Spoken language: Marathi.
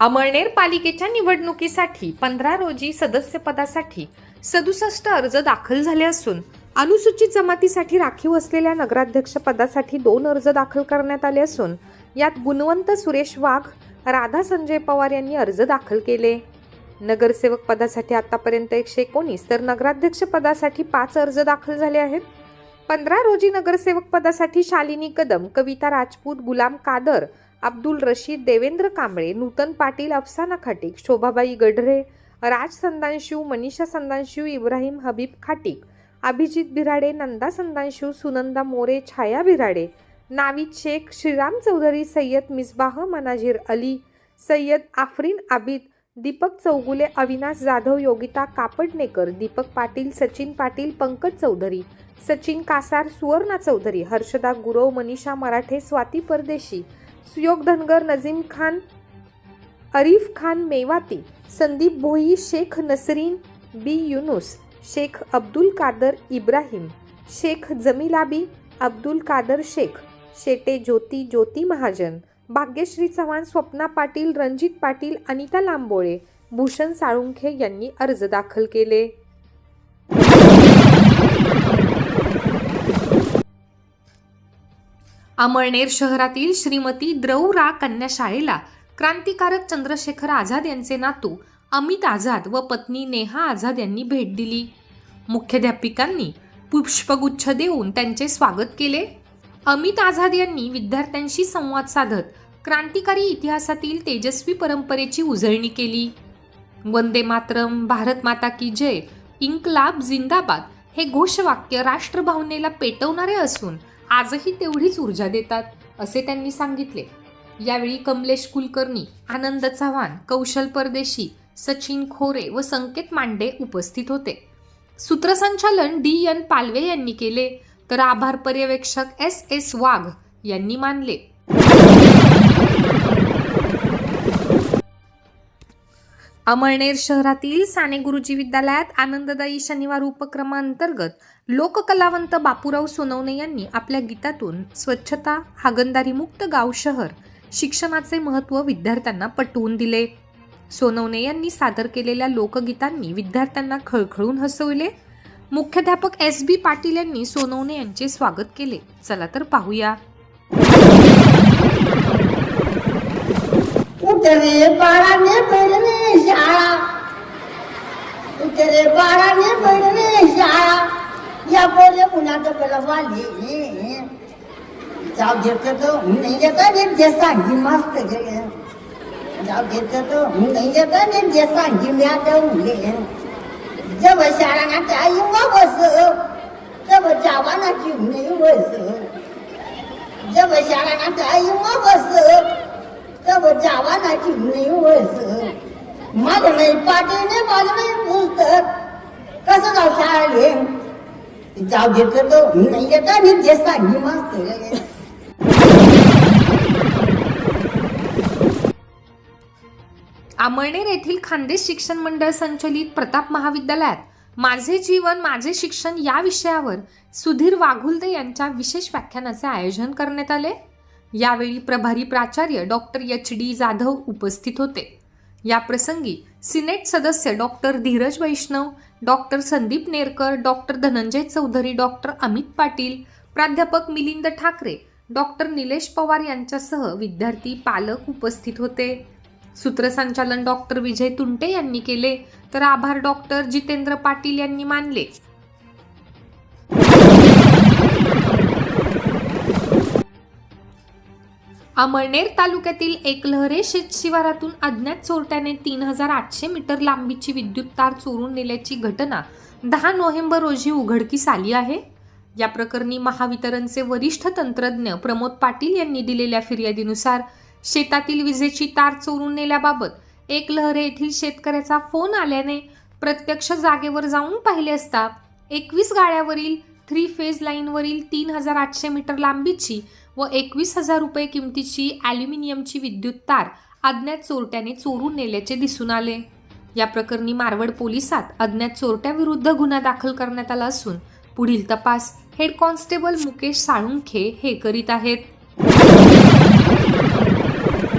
अमळनेर पालिकेच्या निवडणुकीसाठी पंधरा रोजी सदस्यपदासाठी सदुसष्ट अर्ज दाखल झाले असून अनुसूचित जमातीसाठी राखीव असलेल्या नगराध्यक्ष पदासाठी दोन अर्ज दाखल करण्यात आले असून यात गुणवंत सुरेश वाघ राधा संजय पवार यांनी अर्ज दाखल केले. नगरसेवक पदासाठी आतापर्यंत एकशे एकोणीस तर नगराध्यक्ष पदासाठी पाच अर्ज दाखल झाले आहेत. पंधरा रोजी नगरसेवक पदासाठी शालिनी कदम कविता राजपूत गुलाम कादर अब्दुल रशीद देवेंद्र कांबळे नूतन पाटील अफसाना खाटीक शोभाबाई गढरे राज संदांशू मनीषा संदांशू इब्राहिम हबीब खाटीक अभिजित बिराडे नंदा संदांशू सुनंदा मोरे छाया बिराडे नावीद शेख श्रीराम चौधरी सय्यद मिसबाह मनाजीर अली सय्यद आफरीन आबिद दीपक चौगुले अविनाश जाधव योगिता कापडनेकर दीपक पाटील सचिन पाटील पंकज चौधरी सचिन कासार सुवर्णा चौधरी हर्षदा गुरव मनीषा मराठे स्वाती परदेशी सुयोग धनगर नजीम खान अरीफ खान मेवाती संदीप भोई शेख नसरीन बी युनुस शेख अब्दुल कादर इब्राहिम शेख जमिलाबी अब्दुल कादर शेख शेटे ज्योती ज्योती महाजन भाग्यश्री चव्हाण स्वप्ना पाटील रणजित पाटील अनिता लांबोळे भूषण साळुंखे यांनी अर्ज दाखल केले. अमळनेर शहरातील श्रीमती द्रौरा कन्या शाळेला क्रांतिकारक चंद्रशेखर आझाद यांचे नातू अमित आझाद व पत्नी नेहा आझाद यांनी भेट दिली. मुख्याध्यापिकांनी पुष्पगुच्छ देऊन त्यांचे स्वागत केले. अमित आझाद यांनी विद्यार्थ्यांशी संवाद साधत क्रांतिकारी इतिहासातील तेजस्वी परंपरेची उजळणी केली. वंदे मातरम भारत माता की जय इन्कलाब जिंदाबाद हे घोषवाक्य राष्ट्रभावनेला पेटवणारे असून आजही तेवढीच ऊर्जा देतात असे त्यांनी सांगितले. यावेळी कमलेश कुलकर्णी आनंद चव्हाण कौशल परदेशी सचिन खोरे व संकेत मांडे उपस्थित होते. सूत्रसंचालन डी एन पालवे यांनी केले तर आभार पर्यवेक्षक एस एस वाघ यांनी मानले. अमळनेर शहरातील साने गुरुजी विद्यालयात आनंददायी शनिवार उपक्रमांतर्गत लोककलावंत बापूराव सोनवणे यांनी आपल्या गीतातून स्वच्छता हागंदारीमुक्त गाव शहर शिक्षणाचे महत्त्व विद्यार्थ्यांना पटवून दिले. सोनवणे यांनी सादर केलेल्या लोकगीतांनी विद्यार्थ्यांना खळखळून हसवले. मुख्याध्यापक एस बी पाटील यांनी सोनवणे यांचे स्वागत केले. चला तर पाहूया. उतरे बाळाने भरणे शाळा. उतरे बाळाने भरणे शाळा. या बोले मुलात बलवाले. जाऊ देत तो नाही येत निर्देश सांगी मस्त घे जाऊ देत तो नाही येत निर्देश सांगी म्यादवले. जब शाळा ना त्या युवा बस तब जावानाची नाही बस जब शाळा ना त्या युवा बस जावानाची नाही वस नाही पाटीने माझं नाही पुस्तक कसं जाऊ शाळे जाऊ देत तो नाही येत निर्देश सांगी मस्त अमळनेर येथील खानदेश शिक्षण मंडळ संचलित प्रताप महाविद्यालयात माझे जीवन माझे शिक्षण या विषयावर सुधीर वाघुलदे यांच्या विशेष व्याख्यानाचे आयोजन करण्यात आले. यावेळी प्रभारी प्राचार्य डॉक्टर एच डी जाधव उपस्थित होते. या प्रसंगी सिनेट सदस्य doctor Dhiraj Vaishnav doctor Sandeep Nerkar doctor Dhananjay Chaudhari doctor Amit Patil प्राध्यापक मिलिंद ठाकरे डॉक्टर निलेश पवार यांच्यासह विद्यार्थी पालक उपस्थित होते. सूत्रसंचालन डॉक्टर विजय तुंटे यांनी केले तर आभार डॉक्टर जितेंद्र पाटील यांनी मानले. अमळनेर तालुक्यातील एकलहरे शेत शिवारातून अज्ञात चोरट्याने तीन हजार आठशे मीटर लांबीची विद्युत तार चोरून नेल्याची घटना दहा नोव्हेंबर रोजी उघडकीस आली आहे. या प्रकरणी महावितरणचे वरिष्ठ तंत्रज्ञ प्रमोद पाटील यांनी दिलेल्या फिर्यादीनुसार शेतातील विजेची तार चोरून नेल्याबाबत एकलहरे येथील शेतकऱ्याचा फोन आल्याने प्रत्यक्ष जागेवर जाऊन पाहिले असता एकवीस गाळ्यावरील थ्री फेज लाईनवरील तीन हजार आठशे मीटर लांबीची व एकवीस हजार रुपये किमतीची ॲल्युमिनियमची विद्युत तार अज्ञात चोरट्याने चोरून नेल्याचे दिसून आले. या प्रकरणी मारवड पोलिसात अज्ञात चोरट्याविरुद्ध गुन्हा दाखल करण्यात आला असून पुढील तपास हेड कॉन्स्टेबल मुकेश साळुंखे हे करीत आहेत.